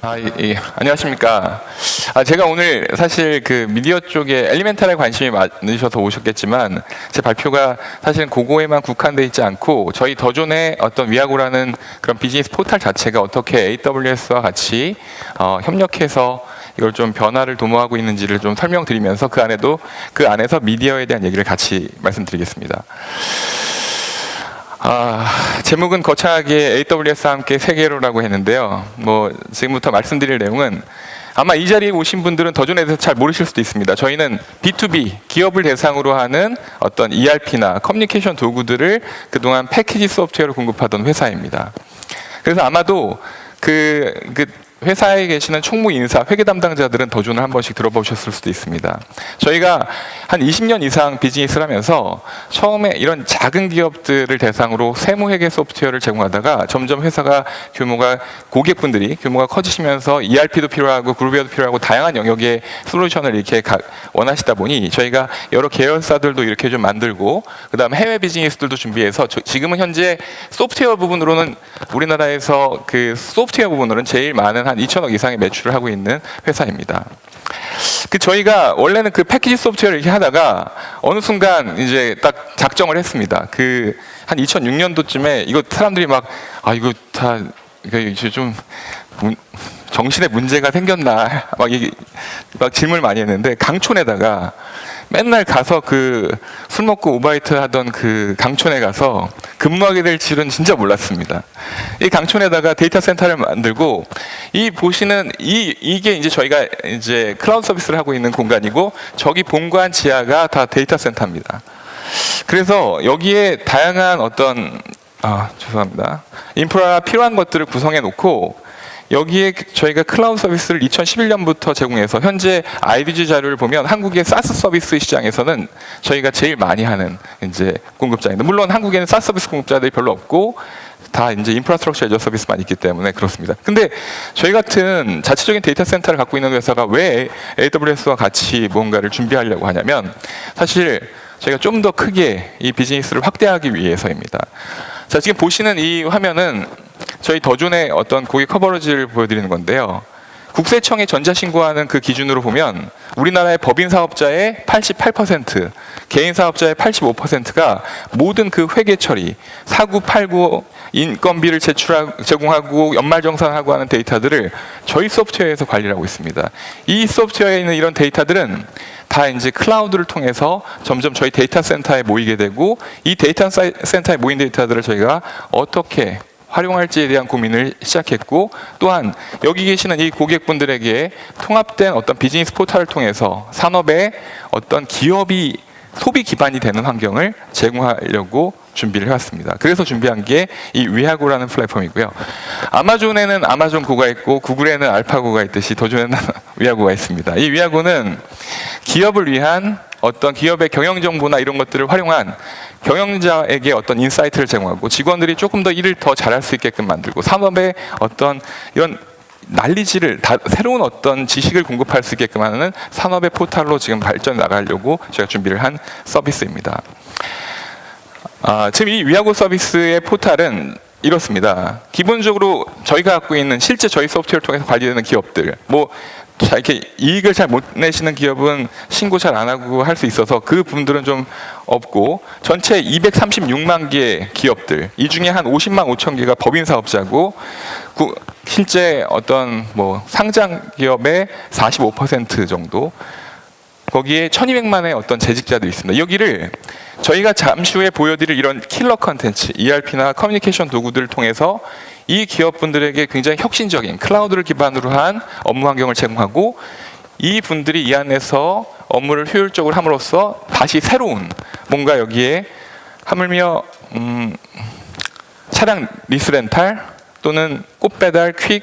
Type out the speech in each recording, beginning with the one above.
아, 예, 예. 안녕하십니까. 아, 제가 오늘 사실 그 미디어 쪽에 엘리멘탈에 관심이 많으셔서 오셨겠지만 제 발표가 사실은 그거에만 국한돼 있지 않고 저희 더존의 어떤 위아고라는 그런 비즈니스 포탈 자체가 어떻게 AWS와 같이 어, 협력해서 이걸 좀 변화를 도모하고 있는지를 좀 설명드리면서 그 안에도 그 안에서 미디어에 대한 얘기를 같이 말씀드리겠습니다. 아, 제목은 거창하게 AWS와 함께 세계로라고 했는데요. 뭐 지금부터 말씀드릴 내용은 아마 이 자리에 오신 분들은 더존에 대해서 잘 모르실 수도 있습니다. 저희는 B2B 기업을 대상으로 하는 어떤 ERP나 커뮤니케이션 도구들을 그동안 패키지 소프트웨어를 공급하던 회사입니다. 그래서 아마도 그, 그 회사에 계시는 총무 인사, 회계 담당자들은 더존을 한 번씩 들어보셨을 수도 있습니다. 저희가 한 20년 이상 비즈니스를 하면서 처음에 이런 작은 기업들을 대상으로 세무 회계 소프트웨어를 제공하다가 점점 회사가 규모가 고객분들이 규모가 커지시면서 ERP도 필요하고 그룹웨어도 필요하고 다양한 영역의 솔루션을 이렇게 가- 원하시다 보니 저희가 여러 계열사들도 이렇게 좀 만들고 그다음에 해외 비즈니스들도 준비해서 저- 지금은 현재 소프트웨어 부분으로는 우리나라에서 그 소프트웨어 부분으로는 제일 많은 한 2천억 이상의 매출을 하고 있는 회사입니다. 그 저희가 원래는 그 패키지 소프트웨어를 이렇게 하다가 어느 순간 이제 딱 작정을 했습니다. 그 한 2006년도쯤에 이거 사람들이 막 아 이거 다 이거 이제 좀 문- 정신에 문제가 생겼나 막, 이게 막 질문을 많이 했는데 강촌에다가 맨날 가서 그 술 먹고 오바이트 하던 그 강촌에 가서 근무하게 될 줄은 진짜 몰랐습니다. 이 강촌에다가 데이터 센터를 만들고 이 보시는 이 이게 이제 저희가 이제 클라우드 서비스를 하고 있는 공간이고 저기 본관 지하가 다 데이터 센터입니다. 그래서 여기에 다양한 어떤 아 죄송합니다 인프라 필요한 것들을 구성해 놓고 여기에 저희가 클라우드 서비스를 2011년부터 제공해서 현재 IDG 자료를 보면 한국의 사스 서비스 시장에서는 저희가 제일 많이 하는 이제 공급자입니다. 물론 한국에는 사스 서비스 공급자들이 별로 없고 다 이제 인프라스트럭처 에저 서비스만 있기 때문에 그렇습니다. 근데 저희 같은 자체적인 데이터 센터를 갖고 있는 회사가 왜 AWS와 같이 뭔가를 준비하려고 하냐면 사실 저희가 좀 더 크게 이 비즈니스를 확대하기 위해서입니다. 자, 지금 보시는 이 화면은 저희 더존의 어떤 고객 커버리지를 보여드리는 건데요. 국세청에 전자신고하는 그 기준으로 보면 우리나라의 법인 사업자의 88%, 개인 사업자의 85%가 모든 그 회계 처리, 사고 팔고 인건비를 제출하고 제공하고 연말정산하고 하는 데이터들을 저희 소프트웨어에서 관리를 하고 있습니다. 이 소프트웨어에 있는 이런 데이터들은 다 이제 클라우드를 통해서 점점 저희 데이터 센터에 모이게 되고 이 데이터 센터에 모인 데이터들을 저희가 어떻게 활용할지에 대한 고민을 시작했고 또한 여기 계시는 이 고객분들에게 통합된 어떤 비즈니스 포털을 통해서 산업의 어떤 기업이 소비 기반이 되는 환경을 제공하려고 준비를 해왔습니다. 그래서 준비한 게 이 위하고라는 플랫폼이고요. 아마존에는 아마존 고가 있고 구글에는 알파고가 있듯이 더존에는 위하고가 있습니다. 이 위하고는 기업을 위한 어떤 기업의 경영 정보나 이런 것들을 활용한 경영자에게 어떤 인사이트를 제공하고 직원들이 조금 더 일을 더 잘할 수 있게끔 만들고 산업의 어떤 이런 난리지를 다 새로운 어떤 지식을 공급할 수 있게끔 하는 산업의 포탈로 지금 발전 나가려고 제가 준비를 한 서비스입니다. 아, 지금 이 위아고 서비스의 포탈은 이렇습니다. 기본적으로 저희가 갖고 있는 실제 저희 소프트웨어를 통해서 관리되는 기업들, 뭐 자, 이렇게 이익을 잘 못 내시는 기업은 신고 잘 안 하고 할 수 있어서 그 분들은 좀 없고 전체 236만 개의 기업들 이 중에 한 50만 5천 개가 법인 사업자고 구- 실제 어떤 뭐 상장 기업의 45% 정도 거기에 1200만의 어떤 재직자들이 있습니다. 여기를 저희가 잠시 후에 보여드릴 이런 킬러 컨텐츠, ERP나 커뮤니케이션 도구들을 통해서 이 기업분들에게 굉장히 혁신적인 클라우드를 기반으로 한 업무 환경을 제공하고 이 분들이 이 안에서 업무를 효율적으로 함으로써 다시 새로운 뭔가 여기에 하물며 음, 차량 리스 렌탈 또는 꽃 배달, 퀵,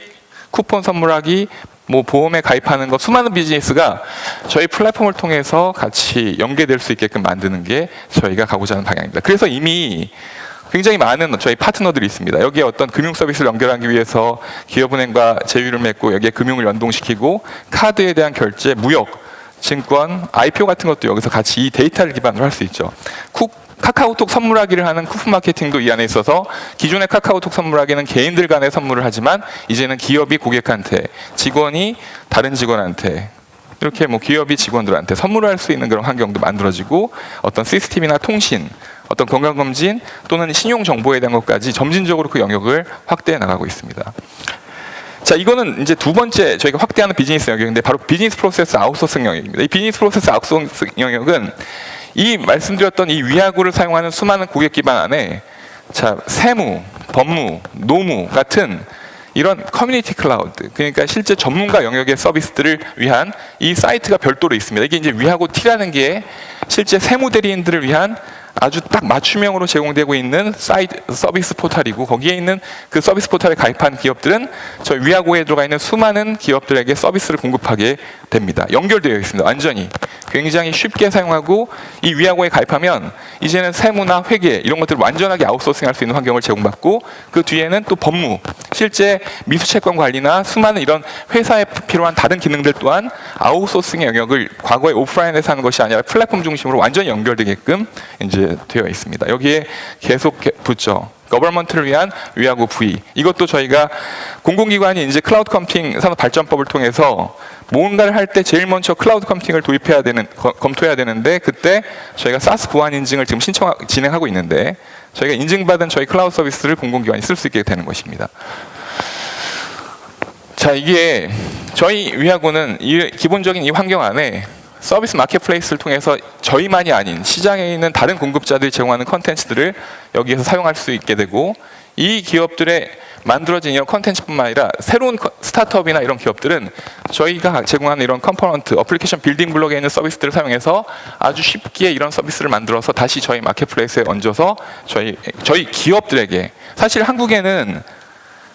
쿠폰 선물하기, 뭐 보험에 가입하는 것 수많은 비즈니스가 저희 플랫폼을 통해서 같이 연계될 수 있게끔 만드는 게 저희가 가고자 하는 방향입니다. 그래서 이미 굉장히 많은 저희 파트너들이 있습니다. 여기에 어떤 금융 서비스를 연결하기 위해서 기업은행과 제휴를 맺고 여기에 금융을 연동시키고 카드에 대한 결제, 무역, 증권, IPO 같은 것도 여기서 같이 이 데이터를 기반으로 할 수 있죠. 쿡 카카오톡 선물하기를 하는 쿠프 마케팅도 이 안에 있어서 기존의 카카오톡 선물하기는 개인들 간에 선물을 하지만 이제는 기업이 고객한테 직원이 다른 직원한테 이렇게 뭐 기업이 직원들한테 선물을 할 수 있는 그런 환경도 만들어지고 어떤 시스템이나 통신 어떤 건강검진 또는 신용 정보에 대한 것까지 점진적으로 그 영역을 확대해 나가고 있습니다. 자, 이거는 이제 두 번째 저희가 확대하는 비즈니스 영역인데 바로 비즈니스 프로세스 아웃소싱 영역입니다. 이 비즈니스 프로세스 아웃소싱 영역은 이 말씀드렸던 이 위하구를 사용하는 수많은 고객 기반 안에 자, 세무, 법무, 노무 같은 이런 커뮤니티 클라우드 그러니까 실제 전문가 영역의 서비스들을 위한 이 사이트가 별도로 있습니다. 이게 이제 위하고 T라는 게 실제 세무 대리인들을 위한 아주 딱 맞춤형으로 제공되고 있는 사이트 서비스 포털이고 거기에 있는 그 서비스 포털에 가입한 기업들은 저희 위하고에 들어가 있는 수많은 기업들에게 서비스를 공급하게 됩니다. 연결되어 있습니다. 완전히 굉장히 쉽게 사용하고 이 위하고에 가입하면 이제는 세무나 회계 이런 것들을 완전하게 아웃소싱할 수 있는 환경을 제공받고 그 뒤에는 또 법무 실제 미수채권 관리나 수많은 이런 회사에 필요한 다른 기능들 또한 아웃소싱의 영역을 과거에 오프라인에서 하는 것이 아니라 플랫폼 중심으로 완전히 연결되게끔 이제 되어 있습니다. 여기에 계속 게- 붙죠. 거버먼트를 위한 위하고 V 이것도 저희가 공공기관이 이제 클라우드 컴퓨팅 산업 발전법을 통해서 뭔가를 할 때 제일 먼저 클라우드 컴퓨팅을 도입해야 되는 거- 검토해야 되는데 그때 저희가 사스 보안 인증을 지금 신청 진행하고 있는데 저희가 인증받은 저희 클라우드 서비스를 공공기관이 쓸 수 있게 되는 것입니다. 자 이게 저희 위하고는 이 기본적인 이 환경 안에 서비스 마켓플레이스를 통해서 저희만이 아닌 시장에 있는 다른 공급자들이 제공하는 컨텐츠들을 여기에서 사용할 수 있게 되고 이 기업들의 만들어진 이런 컨텐츠뿐만 아니라 새로운 커- 스타트업이나 이런 기업들은 저희가 제공하는 이런 컴포넌트, 어플리케이션 빌딩 블록에 있는 서비스들을 사용해서 아주 쉽게 이런 서비스를 만들어서 다시 저희 마켓플레이스에 얹어서 저희 저희 기업들에게 사실 한국에는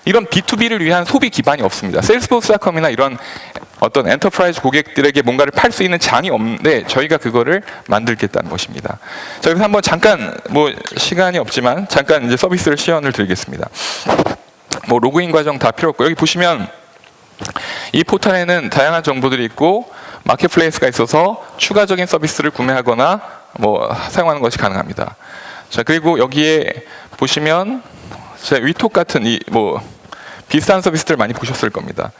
이런 B2B를 위한 소비 기반이 없습니다. 세일스포스닷컴이나 이런 어떤 엔터프라이즈 고객들에게 뭔가를 팔 수 있는 장이 없는데 저희가 그거를 만들겠다는 것입니다. 자, 그래서 한번 잠깐 뭐 시간이 없지만 잠깐 이제 서비스를 시연을 드리겠습니다. 뭐 로그인 과정 다 필요 없고 여기 보시면 이 포털에는 다양한 정보들이 있고 마켓플레이스가 있어서 추가적인 서비스를 구매하거나 뭐 사용하는 것이 가능합니다. 자 그리고 여기에 보시면 제 위톡 같은 이 뭐 비슷한 서비스들 많이 보셨을 겁니다.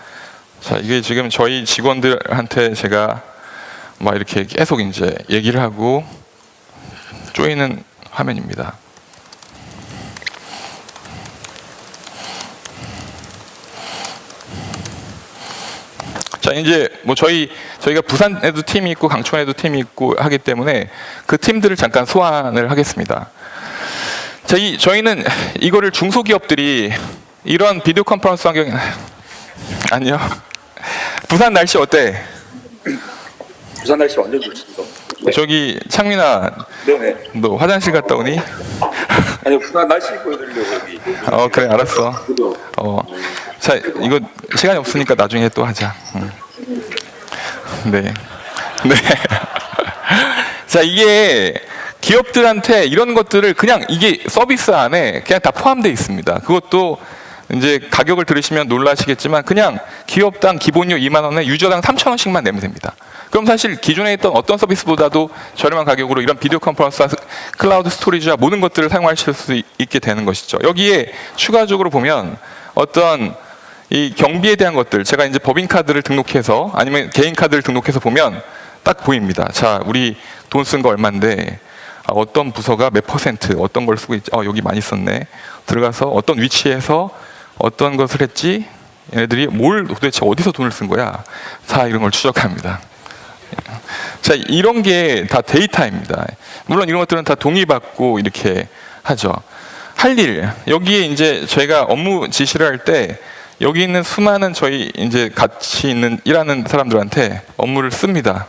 자 이게 지금 저희 직원들한테 제가 막 이렇게 계속 이제 얘기를 하고 쪼이는 화면입니다. 자 이제 뭐 저희 저희가 부산에도 팀이 있고 강촌에도 팀이 있고 하기 때문에 그 팀들을 잠깐 소환을 하겠습니다. 자, 이 저희는 이거를 중소기업들이 이런 비디오 컨퍼런스 환경이 아니요. 부산 날씨 어때? 부산 날씨 완전 좋습니다. 네. 저기 창민아, 네네. 너 화장실 갔다 오니? 아니 부산 날씨 보여드리려고 여기. 어 그래 알았어. 그죠? 어, 자 이거 시간이 없으니까 나중에 또 하자. 음. 네, 네. 자 이게 기업들한테 이런 것들을 그냥 이게 서비스 안에 그냥 다 포함되어 있습니다. 그것도 이제 가격을 들으시면 놀라시겠지만 그냥 기업당 기본료 2만 원에 유저당 3천 원씩만 내면 됩니다. 그럼 사실 기존에 있던 어떤 서비스보다도 저렴한 가격으로 이런 비디오 컨퍼런스, 클라우드 스토리지와 모든 것들을 사용하실 수 있- 있게 되는 것이죠. 여기에 추가적으로 보면 어떤 이 경비에 대한 것들 제가 이제 법인 카드를 등록해서 아니면 개인 카드를 등록해서 보면 딱 보입니다. 자, 우리 돈 쓴 거 얼마인데 아, 어떤 부서가 몇 퍼센트 어떤 걸 쓰고 있지? 어, 여기 많이 썼네. 들어가서 어떤 위치에서 어떤 것을 했지? 얘네들이 뭘 도대체 어디서 돈을 쓴 거야? 다 이런 걸 추적합니다. 자, 이런 게 다 데이터입니다. 물론 이런 것들은 다 동의받고 이렇게 하죠. 할 일, 여기에 이제 저희가 업무 지시를 할 때 여기 있는 수많은 저희 이제 같이 있는 일하는 사람들한테 업무를 씁니다.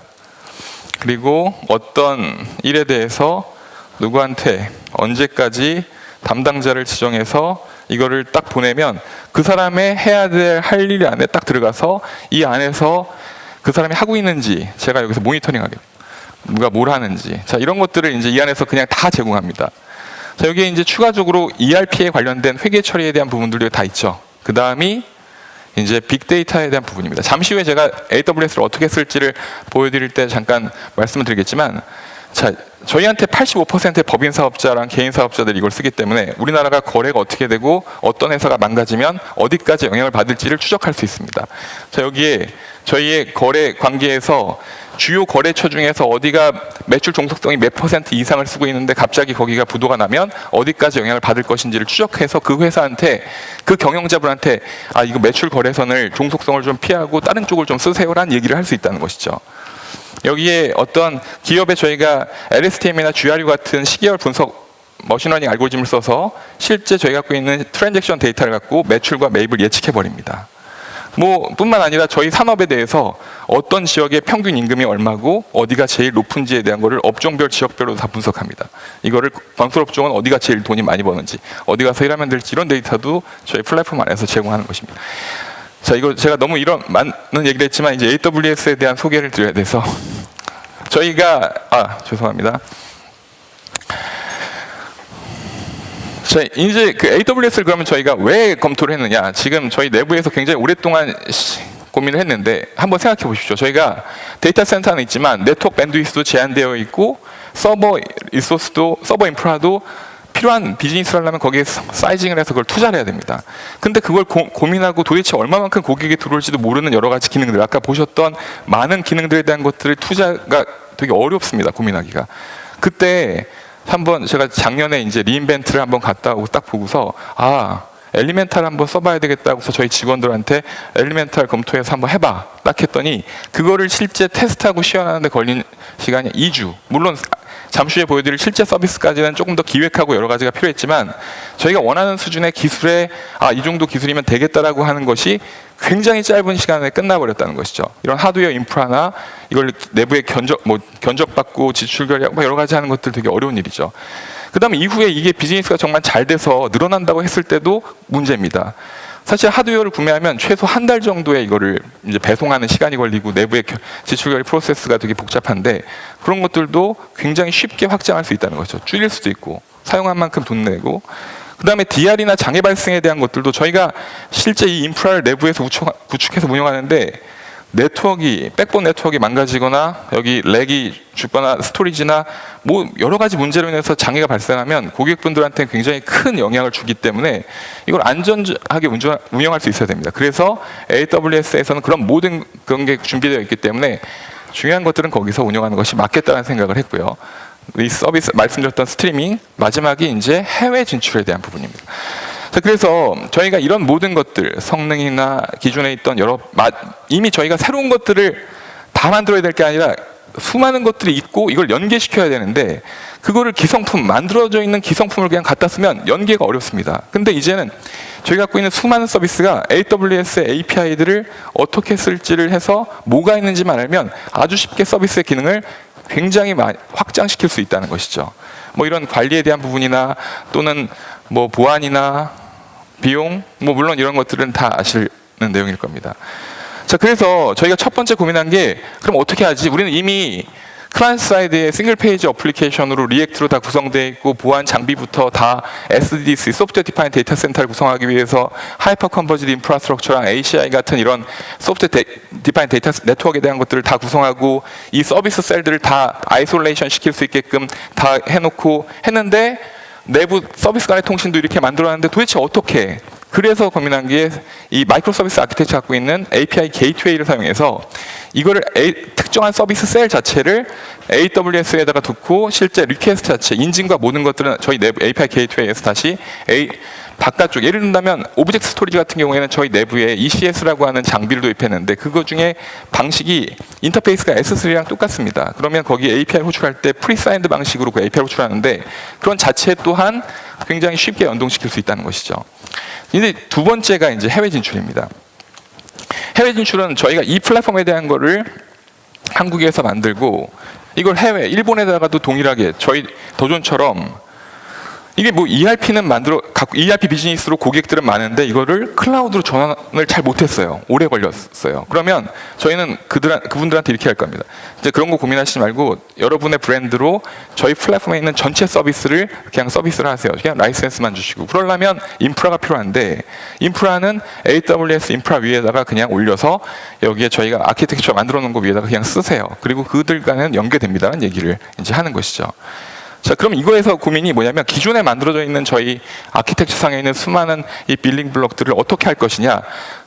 그리고 어떤 일에 대해서 누구한테 언제까지 담당자를 지정해서 이거를 딱 보내면 그 사람의 해야 될 할 일 안에 딱 들어가서 이 안에서 그 사람이 하고 있는지 제가 여기서 모니터링 하게 누가 뭘 하는지 자 이런 것들을 이제 이 안에서 그냥 다 제공합니다. 자 여기에 이제 추가적으로 ERP에 관련된 회계 처리에 대한 부분들이 다 있죠. 그 다음이 이제 빅데이터에 대한 부분입니다. 잠시 후에 제가 AWS를 어떻게 쓸지를 보여드릴 때 잠깐 말씀을 드리겠지만 자, 저희한테 85%의 법인 사업자랑 개인 사업자들이 이걸 쓰기 때문에 우리나라가 거래가 어떻게 되고 어떤 회사가 망가지면 어디까지 영향을 받을지를 추적할 수 있습니다. 자, 여기에 저희의 거래 관계에서 주요 거래처 중에서 어디가 매출 종속성이 몇 퍼센트 이상을 쓰고 있는데 갑자기 거기가 부도가 나면 어디까지 영향을 받을 것인지를 추적해서 그 회사한테 그 경영자분한테 아 이거 매출 거래선을 종속성을 좀 피하고 다른 쪽을 좀 쓰세요라는 얘기를 할 수 있다는 것이죠. 여기에 어떤 기업에 저희가 LSTM이나 GRU 같은 시계열 분석 머신러닝 알고리즘을 써서 실제 저희가 갖고 있는 트랜잭션 데이터를 갖고 매출과 매입을 예측해 버립니다. 뭐 뿐만 아니라 저희 산업에 대해서 어떤 지역의 평균 임금이 얼마고 어디가 제일 높은지에 대한 거를 업종별 지역별로 다 분석합니다. 이거를 건설 업종은 어디가 제일 돈이 많이 버는지 어디 가서 일하면 될지 이런 데이터도 저희 플랫폼 안에서 제공하는 것입니다. 자, 이거 제가 너무 이런 많은 얘기를 했지만 이제 AWS에 대한 소개를 드려야 돼서 저희가 아 죄송합니다. 자, 이제 그 AWS를 그러면 저희가 왜 검토를 했느냐? 지금 저희 내부에서 굉장히 오랫동안 시- 고민을 했는데 한번 생각해 보십시오. 저희가 데이터 센터는 있지만 네트워크 밴드위스도 제한되어 있고 서버 리소스도 서버 인프라도 필요한 비즈니스를 하려면 거기에 사이징을 해서 그걸 투자를 해야 됩니다. 근데 그걸 고, 고민하고 도대체 얼마만큼 고객이 들어올지도 모르는 여러 가지 기능들 아까 보셨던 많은 기능들에 대한 것들을 투자가 되게 어렵습니다. 고민하기가. 그때 한번 제가 작년에 이제 리인벤트를 한번 갔다 오고 딱 보고서 아 엘리멘탈 한번 써봐야 되겠다고 해서 저희 직원들한테 엘리멘탈 검토해서 한번 해봐 딱 했더니 그거를 실제 테스트하고 시연하는데 걸린 시간이 2주 물론 잠시 후에 보여드릴 실제 서비스까지는 조금 더 기획하고 여러 가지가 필요했지만 저희가 원하는 수준의 기술에 아 이 정도 기술이면 되겠다라고 하는 것이 굉장히 짧은 시간에 끝나버렸다는 것이죠. 이런 하드웨어 인프라나 이걸 내부에 견적 뭐 견적받고 지출 결약 뭐 여러 가지 하는 것들 되게 어려운 일이죠. 그 다음에 이후에 이게 비즈니스가 정말 잘 돼서 늘어난다고 했을 때도 문제입니다. 사실 하드웨어를 구매하면 최소 한 달 정도의 이거를 이제 배송하는 시간이 걸리고 내부의 겨- 지출 결의 프로세스가 되게 복잡한데 그런 것들도 굉장히 쉽게 확장할 수 있다는 거죠. 줄일 수도 있고 사용한 만큼 돈 내고 그다음에 DR이나 장애 발생에 대한 것들도 저희가 실제 이 인프라를 내부에서 구축, 구축해서 운영하는데 네트워크가 백본 네트워크가 망가지거나 여기 렉이 죽거나 스토리지나 뭐 여러 가지 문제로 인해서 장애가 발생하면 고객분들한테 굉장히 큰 영향을 주기 때문에 이걸 안전하게 운영할 수 있어야 됩니다. 그래서 AWS에서는 그런 모든 그런 게 준비되어 있기 때문에 중요한 것들은 거기서 운영하는 것이 맞겠다는 생각을 했고요. 이 서비스 말씀드렸던 스트리밍 마지막이 이제 해외 진출에 대한 부분입니다. 자, 그래서 저희가 이런 모든 것들 성능이나 기존에 있던 여러 마- 이미 저희가 새로운 것들을 다 만들어야 될 게 아니라 수많은 것들이 있고 이걸 연계시켜야 되는데 그거를 기성품 만들어져 있는 기성품을 그냥 갖다 쓰면 연계가 어렵습니다. 근데 이제는 저희가 갖고 있는 수많은 서비스가 AWS의 API들을 어떻게 쓸지를 해서 뭐가 있는지만 알면 아주 쉽게 서비스의 기능을 굉장히 확장시킬 수 있다는 것이죠. 뭐 이런 관리에 대한 부분이나 또는 뭐 보안이나 비용, 뭐 물론 이런 것들은 다 아시는 내용일 겁니다. 자, 그래서 저희가 첫 번째 고민한 게 그럼 어떻게 하지? 우리는 이미 클라이언트 사이드의 싱글 페이지 어플리케이션으로 리액트로 다 구성되어 있고 보안 장비부터 다 SDDC 소프트웨어 디파인 데이터 센터를 구성하기 위해서 하이퍼 컨버지드 인프라스트럭처랑 ACI 같은 이런 소프트웨어 디파인 데이터 네트워크에 대한 것들을 다 구성하고 이 서비스 셀들을 다 아이솔레이션 시킬 수 있게끔 다 해놓고 했는데 내부 서비스 간의 통신도 이렇게 만들어놨는데 도대체 어떻게? 그래서 고민한 게 이 마이크로 서비스 아키텍처 갖고 있는 API 게이트웨이를 사용해서 이거를 특정한 서비스 셀 자체를 AWS에다가 두고 실제 리퀘스트 자체 인증과 모든 것들은 저희 내부 API 게이트웨이에서 다시 A 바깥쪽 예를 든다면 오브젝트 스토리지 같은 경우에는 저희 내부에 ECS라고 하는 장비를 도입했는데 그거 중에 방식이 인터페이스가 S3랑 똑같습니다. 그러면 거기 API 호출할 때 프리사인드 방식으로 그 API 호출하는데 그런 자체 또한 굉장히 쉽게 연동시킬 수 있다는 것이죠. 근데 두 번째가 이제 해외 진출입니다. 해외 진출은 저희가 이 플랫폼에 대한 거를 한국에서 만들고 이걸 해외 일본에다가도 동일하게 저희 도전처럼 이게 뭐 ERP는 만들어 갖고 ERP 비즈니스로 고객들은 많은데 이거를 클라우드로 전환을 잘 못했어요. 오래 걸렸어요. 그러면 저희는 그들 그분들한테 이렇게 할 겁니다. 이제 그런 거 고민하시지 말고 여러분의 브랜드로 저희 플랫폼에 있는 전체 서비스를 그냥 서비스를 하세요. 그냥 라이센스만 주시고 그러려면 인프라가 필요한데 인프라는 AWS 인프라 위에다가 그냥 올려서 여기에 저희가 아키텍처 만들어 놓은 거 위에다가 그냥 쓰세요. 그리고 그들과는 연계됩니다라는 얘기를 이제 하는 것이죠. 자, 그럼 이거에서 고민이 뭐냐면 기존에 만들어져 있는 저희 아키텍처 상에 있는 수많은 이 빌딩 블록들을 어떻게 할 것이냐.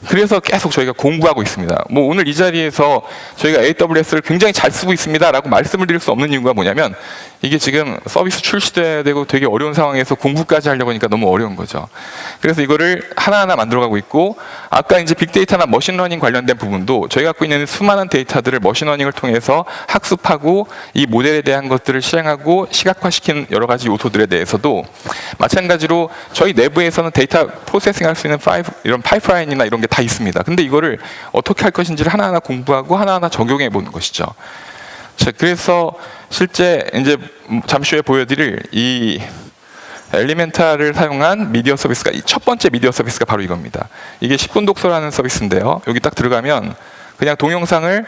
그래서 계속 저희가 공부하고 있습니다. 뭐 오늘 이 자리에서 저희가 AWS를 굉장히 잘 쓰고 있습니다라고 말씀을 드릴 수 없는 이유가 뭐냐면 이게 지금 서비스 출시돼야 되고 되게 어려운 상황에서 공부까지 하려고 하니까 너무 어려운 거죠. 그래서 이거를 하나하나 만들어가고 있고 아까 이제 빅데이터나 머신러닝 관련된 부분도 저희가 갖고 있는 수많은 데이터들을 머신러닝을 통해서 학습하고 이 모델에 대한 것들을 실행하고 시각 화시키는 여러 가지 요소들에 대해서도 마찬가지로 저희 내부에서는 데이터 프로세싱 할 수 있는 파이프, 이런 파이프라인이나 이런 게 다 있습니다. 근데 이거를 어떻게 할 것인지를 하나하나 공부하고 하나하나 적용해 보는 것이죠. 자, 그래서 실제 이제 잠시 후에 보여드릴 이 엘리멘탈을 사용한 미디어 서비스가 이첫 번째 미디어 서비스가 바로 이겁니다. 이게 10분 독서라는 서비스인데요. 여기 딱 들어가면 그냥 동영상을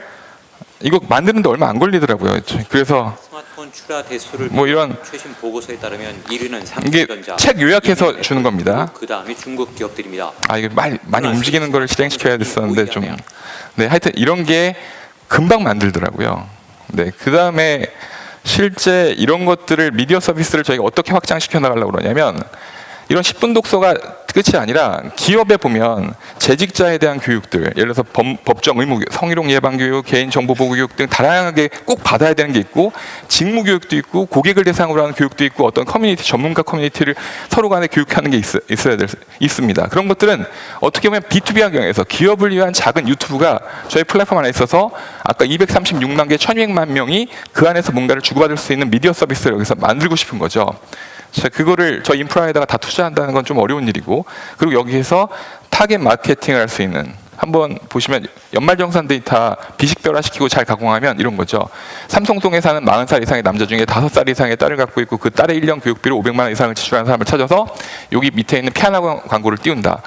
이거 만드는데 얼마 안 걸리더라고요. 그래서 스마트폰 출하 대수를 뭐 이런 최신 보고서에 따르면 1위는 이게 삼성전자, 책 요약해서 주는 겁니다. 그 다음에 중국 기업들입니다. 아 이거 많이 많이 움직이는 걸 실행시켜야 됐었는데 좀 네 하여튼 이런 게 금방 만들더라고요. 네그 다음에 실제 이런 것들을 미디어 서비스를 저희가 어떻게 확장시켜 나가려고 그러냐면 이런 10분 독서가 끝이 아니라 기업에 보면 재직자에 대한 교육들, 예를 들어서 법, 법정 의무, 성희롱 예방 교육, 개인 정보 보호 교육 등 다양하게 꼭 받아야 되는 게 있고 직무 교육도 있고 고객을 대상으로 하는 교육도 있고 어떤 커뮤니티 전문가 커뮤니티를 서로 간에 교육하는 게 있, 있어야 될, 있습니다. 그런 것들은 어떻게 보면 B2B 환경에서 기업을 위한 작은 유튜브가 저희 플랫폼 안에 있어서 아까 236만 개 1200만 명이 그 안에서 뭔가를 주고받을 수 있는 미디어 서비스를 여기서 만들고 싶은 거죠. 자, 그거를 저 인프라에다가 다 투자한다는 건 좀 어려운 일이고 그리고 여기에서 타겟 마케팅을 할 수 있는 한번 보시면 연말정산 데이터 비식별화시키고 잘 가공하면 이런 거죠. 삼성동에 사는 40살 이상의 남자 중에 5살 이상의 딸을 갖고 있고 그 딸의 1년 교육비로 500만 원 이상을 지출하는 사람을 찾아서 여기 밑에 있는 피아노 광고를 띄운다.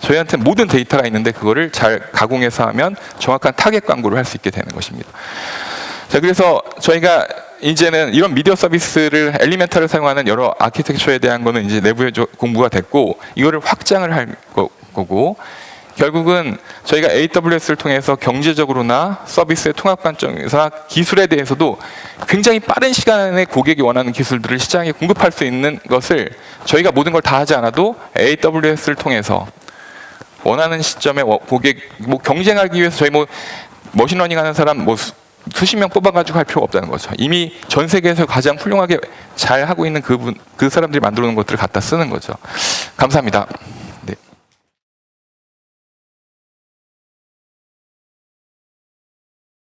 저희한테 모든 데이터가 있는데 그거를 잘 가공해서 하면 정확한 타겟 광고를 할 수 있게 되는 것입니다. 자, 그래서 저희가 이제는 이런 미디어 서비스를 엘리멘탈을 사용하는 여러 아키텍처에 대한 거는 이제 내부에 저- 공부가 됐고 이거를 확장을 할 거, 거고 결국은 저희가 AWS를 통해서 경제적으로나 서비스의 통합 관점에서 기술에 대해서도 굉장히 빠른 시간에 고객이 원하는 기술들을 시장에 공급할 수 있는 것을 저희가 모든 걸 다 하지 않아도 AWS를 통해서 원하는 시점에 워- 고객 뭐 경쟁하기 위해서 저희 뭐 머신러닝 하는 사람 뭐 수, 수십 명 뽑아가지고 할 필요가 없다는 거죠. 이미 전 세계에서 가장 훌륭하게 잘 하고 있는 그분 그 사람들이 만들어 놓은 것들을 갖다 쓰는 거죠. 감사합니다.